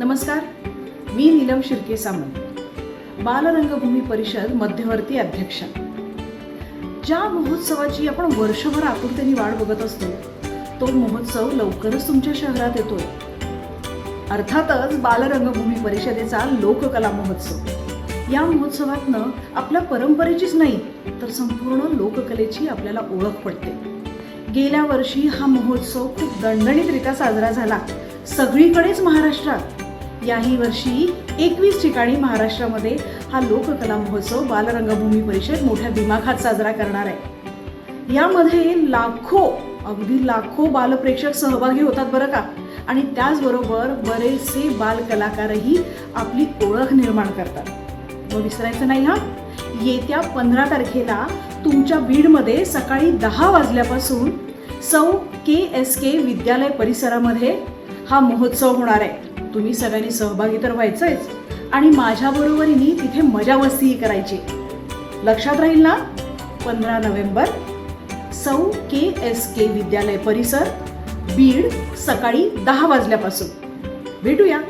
नमस्कार मी नीलम शिर्के सामंत बालरंगभूमी परिषद मध्यवर्ती अध्यक्षा. ज्या महोत्सवाची आपण वर्षभर आतुरतेने वाट बघत असतो तो महोत्सव लवकरच तुमच्या शहरात येतोय. अर्थातच बालरंगभूमी परिषदेचा लोककला महोत्सव. या महोत्सवातनं आपल्या परंपरेचीच नाही तर संपूर्ण लोककलेची आपल्याला ओळख पडते. गेल्या वर्षी हा महोत्सव खूप दणदणीतरित्या साजरा झाला. सगळीकडेच महाराष्ट्रात. याही वर्षी एकवीस ठिकाणी महाराष्ट्रामध्ये हा लोककला महोत्सव बालरंगभूमी परिषद मोठ्या दिमाखात साजरा करणार आहे. यामध्ये लाखो अगदी लाखो बालप्रेक्षक सहभागी होतात बरं का? आणि त्याचबरोबर बरेचसे बालकलाकारही आपली ओळख निर्माण करतात. मग विसरायचं नाही हा? येत्या पंधरा तारखेला तुमच्या बीडमध्ये सकाळी दहा वाजल्यापासून सौ के एस के विद्यालय परिसरामध्ये हा महोत्सव होणार आहे. तुम्ही सगळ्यांनी सहभागी तर व्हायचंच. आणि माझ्याबरोबरीने तिथे मजा मस्तीही करायची. लक्षात राहील ना? पंधरा नोव्हेंबर सौ के एस के विद्यालय परिसर बीड सकाळी दहा वाजल्यापासून. भेटूया.